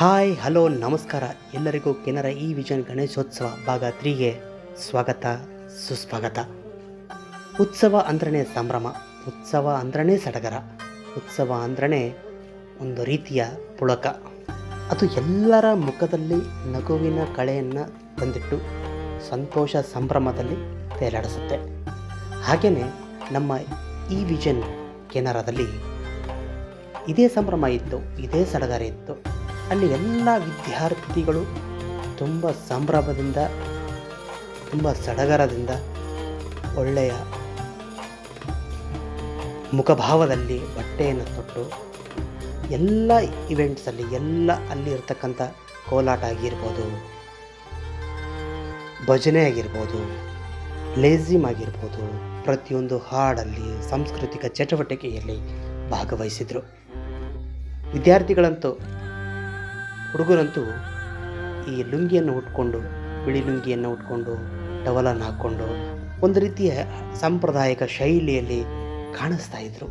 Hi, hello, ನಮಸ್ಕಾರ. ಎಲ್ಲರಿಗೂ ಕೆನರ ಈ ವಿಜನ್ ಗಣೇಶೋತ್ಸವ ಭಾಗ ತ್ರೀಗೆ ಸ್ವಾಗತ, ಸುಸ್ವಾಗತ. ಉತ್ಸವ ಅಂದ್ರೇ ಸಂಭ್ರಮ, ಉತ್ಸವ ಅಂದ್ರೇ ಸಡಗರ, ಉತ್ಸವ ಅಂದ್ರೇ ಒಂದು ರೀತಿಯ ಪುಳಕ. ಅದು ಎಲ್ಲರ ಮುಖದಲ್ಲಿ ನಗುವಿನ ಕಳೆಯನ್ನು ತಂದಿಟ್ಟು ಸಂತೋಷ ಸಂಭ್ರಮದಲ್ಲಿ ತೇಲಾಡಿಸುತ್ತೆ. ಹಾಗೆಯೇ ನಮ್ಮ ಈ ವಿಜನ್ ಕೆನರಾದಲ್ಲಿ ಇದೇ ಸಂಭ್ರಮ ಇತ್ತು, ಇದೇ ಸಡಗರ ಇತ್ತು. ಅಲ್ಲಿ ಎಲ್ಲ ವಿದ್ಯಾರ್ಥಿಗಳು ತುಂಬ ಸಂಭ್ರಮದಿಂದ, ತುಂಬ ಸಡಗರದಿಂದ ಒಳ್ಳೆಯ ಮುಖಭಾವದಲ್ಲಿ ಬಟ್ಟೆಯನ್ನು ತೊಟ್ಟು ಎಲ್ಲ ಇವೆಂಟ್ಸಲ್ಲಿ ಎಲ್ಲ ಅಲ್ಲಿ ಇರ್ತಕ್ಕಂಥ ಕೋಲಾಟ ಆಗಿರ್ಬೋದು, ಭಜನೆ ಆಗಿರ್ಬೋದು ಲೇಝಿಮ್ ಆಗಿರ್ಬೋದು, ಪ್ರತಿಯೊಂದು ಹಾಡಲ್ಲಿ, ಸಾಂಸ್ಕೃತಿಕ ಚಟುವಟಿಕೆಯಲ್ಲಿ ಭಾಗವಹಿಸಿದರು. ವಿದ್ಯಾರ್ಥಿಗಳಂತೂ ಹುಡುಗರಂತೂ ಈ ಲುಂಗಿಯನ್ನು ಉಟ್ಕೊಂಡು, ಬಿಳಿ ಲುಂಗಿಯನ್ನು ಉಟ್ಕೊಂಡು, ಟವಲನ್ನು ಹಾಕ್ಕೊಂಡು ಒಂದು ರೀತಿಯ ಸಾಂಪ್ರದಾಯಿಕ ಶೈಲಿಯಲ್ಲಿ ಕಾಣಿಸ್ತಾ ಇದ್ರು.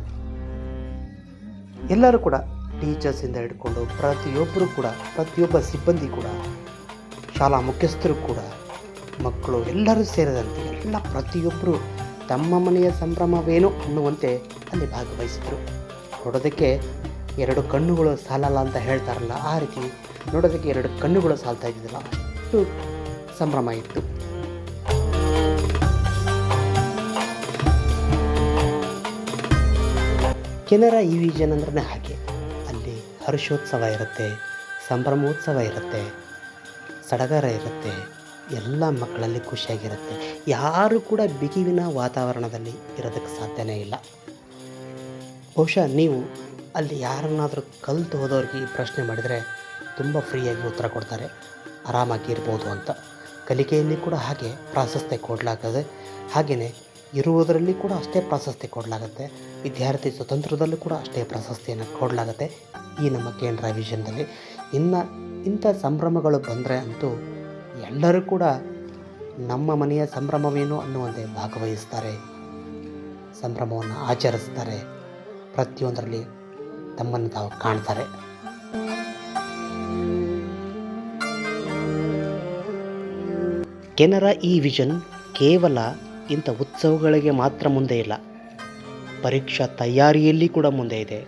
ಎಲ್ಲರೂ ಕೂಡ ಟೀಚರ್ಸಿಂದ ಹಿಡ್ಕೊಂಡು ಪ್ರತಿಯೊಬ್ಬರು ಕೂಡ, ಪ್ರತಿಯೊಬ್ಬ ಸಿಬ್ಬಂದಿ ಕೂಡ, ಶಾಲಾ ಮುಖ್ಯಸ್ಥರು ಕೂಡ, ಮಕ್ಕಳು ಎಲ್ಲರೂ ಸೇರಿದಂತೆ ಎಲ್ಲ ಪ್ರತಿಯೊಬ್ಬರು ತಮ್ಮ ಮನೆಯ ಸಂಭ್ರಮವೇನು ಅನ್ನುವಂತೆ ಅಲ್ಲಿ ಭಾಗವಹಿಸಿದರು. ನೋಡೋದಕ್ಕೆ ಎರಡು ಕಣ್ಣುಗಳು ಸಾಲಲ್ಲ ಅಂತ ಹೇಳ್ತಾರಲ್ಲ, ಆ ರೀತಿ ನೋಡೋದಕ್ಕೆ ಎರಡು ಕಣ್ಣುಗಳು ಸಾಲ್ತಾ ಇದ್ದಿದ್ದಿಲ್ಲ? ಅಷ್ಟು ಸಂಭ್ರಮ ಇತ್ತು. ಕೆನರಾ ಈ ವಿಜನ್ ಅಂದ್ರೆ ಹಾಗೆ. ಅಲ್ಲಿ ಹರ್ಷೋತ್ಸವ ಇರುತ್ತೆ, ಸಂಭ್ರಮೋತ್ಸವ ಇರುತ್ತೆ, ಸಡಗರ ಇರುತ್ತೆ, ಎಲ್ಲ ಮಕ್ಕಳಲ್ಲಿ ಖುಷಿಯಾಗಿರುತ್ತೆ. ಯಾರು ಕೂಡ ಬಿಗಿವಿನ ವಾತಾವರಣದಲ್ಲಿ ಇರೋದಕ್ಕೆ ಸಾಧ್ಯನೇ ಇಲ್ಲ. ಬಹುಶಃ ನೀವು ಅಲ್ಲಿ ಯಾರನ್ನಾದರೂ ಕಲ್ತು ಹೋದವ್ರಿಗೆ ಈ ಪ್ರಶ್ನೆ ಮಾಡಿದರೆ ತುಂಬ ಫ್ರೀಯಾಗಿ ಉತ್ತರ ಕೊಡ್ತಾರೆ. ಆರಾಮಾಗಿ ಇರ್ಬೋದು ಅಂತ. ಕಲಿಕೆಯಲ್ಲಿ ಕೂಡ ಹಾಗೆ ಪ್ರಾಶಸ್ತ್ಯ ಕೊಡಲಾಗ್ತದೆ. ಹಾಗೆಯೇ ಇರುವುದರಲ್ಲಿ ಕೂಡ ಅಷ್ಟೇ ಪ್ರಾಶಸ್ತ್ಯ ಕೊಡಲಾಗುತ್ತೆ. ವಿದ್ಯಾರ್ಥಿ ಸ್ವತಂತ್ರದಲ್ಲೂ ಕೂಡ ಅಷ್ಟೇ ಪ್ರಾಶಸ್ತ್ಯನ ಕೊಡಲಾಗುತ್ತೆ ಈ ನಮ್ಮ ಕೇಂದ್ರ ವಿಷಯದಲ್ಲಿ. ಇನ್ನು ಇಂಥ ಸಂಭ್ರಮಗಳು ಬಂದರೆ ಅಂತೂ ಎಲ್ಲರೂ ಕೂಡ ನಮ್ಮ ಮನೆಯ ಸಂಭ್ರಮವೇನು ಅನ್ನುವಂತೆ ಭಾಗವಹಿಸ್ತಾರೆ. ಸಂಭ್ರಮವನ್ನು ಆಚರಿಸ್ತಾರೆ. ಪ್ರತಿಯೊಂದರಲ್ಲಿ ತಮ್ಮನ್ನು ತಾವು ಕಾಣ್ತಾರೆ. ಕೆನರಾ ಈ ವಿಷನ್ ಕೇವಲ ಇಂಥ ಉತ್ಸವಗಳಿಗೆ ಮಾತ್ರ ಮುಂದೆ ಇಲ್ಲ. ಪರೀಕ್ಷಾ ತಯಾರಿಯಲ್ಲಿ ಕೂಡ ಮುಂದೆ ಇದೆ.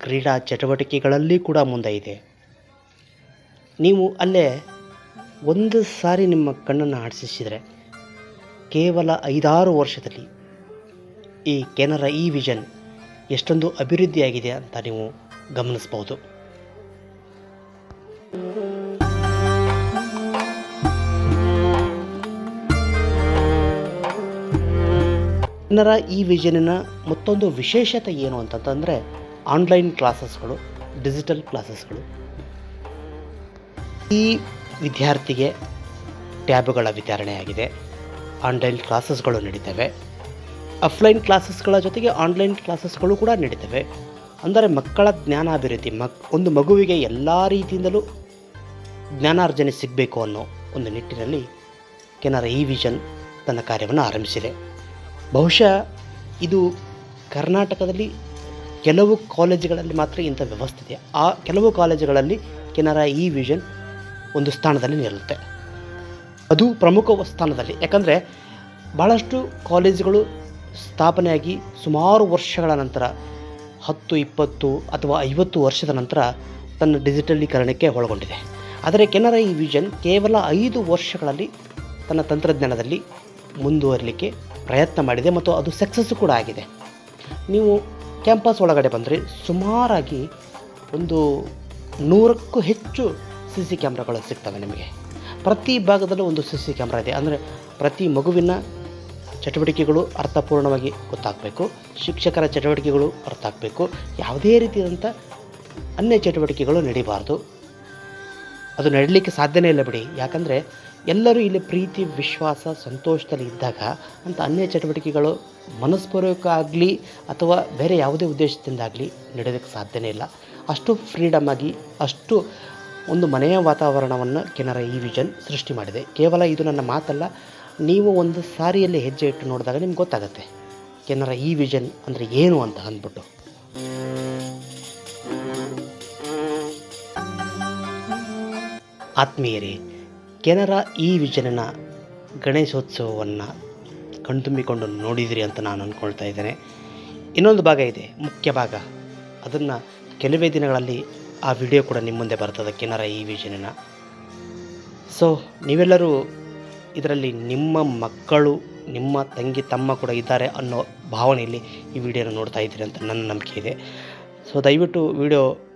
ಕ್ರೀಡಾ ಚಟುವಟಿಕೆಗಳಲ್ಲಿ ಕೂಡ ಮುಂದೆ ಇದೆ. ನೀವು ಅಲ್ಲೇ ಒಂದು ಸಾರಿ ನಿಮ್ಮ ಕಣ್ಣನ್ನು ಆಡಿಸಿದರೆ ಕೇವಲ ಐದಾರು ವರ್ಷದಲ್ಲಿ ಈ ಕೆನರಾ ಈ ವಿಷನ್ ಎಷ್ಟೊಂದು ಅಭಿವೃದ್ಧಿಯಾಗಿದೆ ಅಂತ ನೀವು ಗಮನಿಸ್ಬೋದು. ಜನರ ಈ ವಿಷನಿನ ಮತ್ತೊಂದು ವಿಶೇಷತೆ ಏನು ಅಂತಂತಂದರೆ ಆನ್ಲೈನ್ ಕ್ಲಾಸಸ್ಗಳು ಡಿಜಿಟಲ್ ಕ್ಲಾಸಸ್ಗಳು ಈ ವಿದ್ಯಾರ್ಥಿಗೆ ಟ್ಯಾಬ್ಗಳ ವಿತರಣೆಯಾಗಿದೆ. ಆನ್ಲೈನ್ ಕ್ಲಾಸಸ್ಗಳು ನಡೀತವೆ. ಆಫ್ಲೈನ್ ಕ್ಲಾಸಸ್ಗಳ ಜೊತೆಗೆ ಆನ್ಲೈನ್ ಕ್ಲಾಸಸ್ಗಳು ಕೂಡ ನಡೀತವೆ. ಅಂದರೆ ಮಕ್ಕಳ ಜ್ಞಾನಾಭಿವೃದ್ಧಿ, ಮಕ್, ಒಂದು ಮಗುವಿಗೆ ಎಲ್ಲ ರೀತಿಯಿಂದಲೂ ಜ್ಞಾನಾರ್ಜನೆ ಸಿಗಬೇಕು ಅನ್ನೋ ಒಂದು ನಿಟ್ಟಿನಲ್ಲಿ ಕೆನರ ಈ ವಿಷನ್ ತನ್ನ ಕಾರ್ಯವನ್ನು ಆರಂಭಿಸಿದೆ. ಬಹುಶಃ ಇದು ಕರ್ನಾಟಕದಲ್ಲಿ ಕೆಲವು ಕಾಲೇಜುಗಳಲ್ಲಿ ಮಾತ್ರ ಇಂಥ ವ್ಯವಸ್ಥೆ ಇದೆ. ಆ ಕೆಲವು ಕಾಲೇಜುಗಳಲ್ಲಿ ಕೆನರಾ ಈ ವಿಷನ್ ಒಂದು ಸ್ಥಾನದಲ್ಲಿ ನಿಲ್ಲುತ್ತೆ. ಅದು ಪ್ರಮುಖ ಸ್ಥಾನದಲ್ಲಿ. ಯಾಕಂದರೆ ಭಾಳಷ್ಟು ಕಾಲೇಜುಗಳು ಸ್ಥಾಪನೆಯಾಗಿ ಸುಮಾರು ವರ್ಷಗಳ ನಂತರ, ಹತ್ತು, ಇಪ್ಪತ್ತು ಅಥವಾ ಐವತ್ತು ವರ್ಷದ ನಂತರ ತನ್ನ ಡಿಜಿಟಲೀಕರಣಕ್ಕೆ ಒಳಗೊಂಡಿದೆ. ಆದರೆ ಕೆನರಾ ಈ ವಿಷನ್ ಕೇವಲ ಐದು ವರ್ಷಗಳಲ್ಲಿ ತನ್ನ ತಂತ್ರಜ್ಞಾನದಲ್ಲಿ ಮುಂದುವರಲಿಕ್ಕೆ ಪ್ರಯತ್ನ ಮಾಡಿದೆ ಮತ್ತು ಅದು ಸಕ್ಸಸ್ಸು ಕೂಡ ಆಗಿದೆ. ನೀವು ಕ್ಯಾಂಪಸ್ ಒಳಗಡೆ ಬಂದರೆ ಸುಮಾರಾಗಿ ಒಂದು ನೂರಕ್ಕೂ ಹೆಚ್ಚು ಸಿ ಸಿ ಕ್ಯಾಮ್ರಾಗಳು ಸಿಗ್ತವೆ ನಿಮಗೆ. ಪ್ರತಿ ಭಾಗದಲ್ಲೂ ಒಂದು ಸಿ ಸಿ ಕ್ಯಾಮ್ರಾ ಇದೆ. ಅಂದರೆ ಪ್ರತಿ ಮಗುವಿನ ಚಟುವಟಿಕೆಗಳು ಅರ್ಥಪೂರ್ಣವಾಗಿ ಗೊತ್ತಾಗಬೇಕು. ಶಿಕ್ಷಕರ ಚಟುವಟಿಕೆಗಳು ಅರ್ಥ ಆಗಬೇಕು ಯಾವುದೇ ರೀತಿಯಾದಂಥ ಅನ್ಯ ಚಟುವಟಿಕೆಗಳು ನಡೀಬಾರ್ದು. ಅದು ನಡೀಲಿಕ್ಕೆ ಸಾಧ್ಯನೇ ಇಲ್ಲ ಬಿಡಿ. ಯಾಕಂದರೆ ಎಲ್ಲರೂ ಇಲ್ಲಿ ಪ್ರೀತಿ, ವಿಶ್ವಾಸ, ಸಂತೋಷದಲ್ಲಿ ಇದ್ದಾಗ ಅಂಥ ಅನ್ಯ ಚಟುವಟಿಕೆಗಳು ಮನಸ್ಪೂರ್ವಕ ಆಗಲಿ ಅಥವಾ ಬೇರೆ ಯಾವುದೇ ಉದ್ದೇಶದಿಂದಾಗಲಿ ನಡೆಯೋದಕ್ಕೆ ಸಾಧ್ಯನೇ ಇಲ್ಲ. ಅಷ್ಟು ಫ್ರೀಡಮ್ ಆಗಿ, ಅಷ್ಟು ಒಂದು ಮನೆಯ ವಾತಾವರಣವನ್ನು ಕೆನರ ಈ ವಿಷನ್ ಸೃಷ್ಟಿ ಮಾಡಿದೆ. ಕೇವಲ ಇದು ನನ್ನ ಮಾತಲ್ಲ, ನೀವು ಒಂದು ಸಾರಿಯಲ್ಲಿ ಹೆಜ್ಜೆ ಇಟ್ಟು ನೋಡಿದಾಗ ನಿಮ್ಗೆ ಗೊತ್ತಾಗುತ್ತೆ. ಕೆನರ ಈ ವಿಷನ್ ಅಂದರೆ ಏನು ಅಂತ ಅಂದ್ಬಿಟ್ಟು. ಆತ್ಮೀಯರೇ, ಕೆನರಾ ಈ ವಿಜನನ ಗಣೇಶೋತ್ಸವವನ್ನು ಕಣ್ತುಂಬಿಕೊಂಡು ನೋಡಿದಿರಿ ಅಂತ ನಾನು ಅಂದ್ಕೊಳ್ತಾ ಇದ್ದೇನೆ. ಇನ್ನೊಂದು ಭಾಗ ಇದೆ, ಮುಖ್ಯ ಭಾಗ. ಅದನ್ನು ಕೆಲವೇ ದಿನಗಳಲ್ಲಿ ಆ ವಿಡಿಯೋ ಕೂಡ ನಿಮ್ಮ ಮುಂದೆ ಬರ್ತದೆ, ಕೆನರಾ ಈ ವಿಜನನ. ಸೊ ನೀವೆಲ್ಲರೂ ಇದರಲ್ಲಿ ನಿಮ್ಮ ಮಕ್ಕಳು, ನಿಮ್ಮ ತಂಗಿ, ತಮ್ಮ ಕೂಡ ಇದ್ದಾರೆ ಅನ್ನೋ ಭಾವನೆಯಲ್ಲಿ ಈ ವಿಡಿಯೋನ ನೋಡ್ತಾ ಇದ್ದೀರಿ ಅಂತ ನನ್ನ ನಂಬಿಕೆ ಇದೆ. ಸೊ ದಯವಿಟ್ಟು ವಿಡಿಯೋ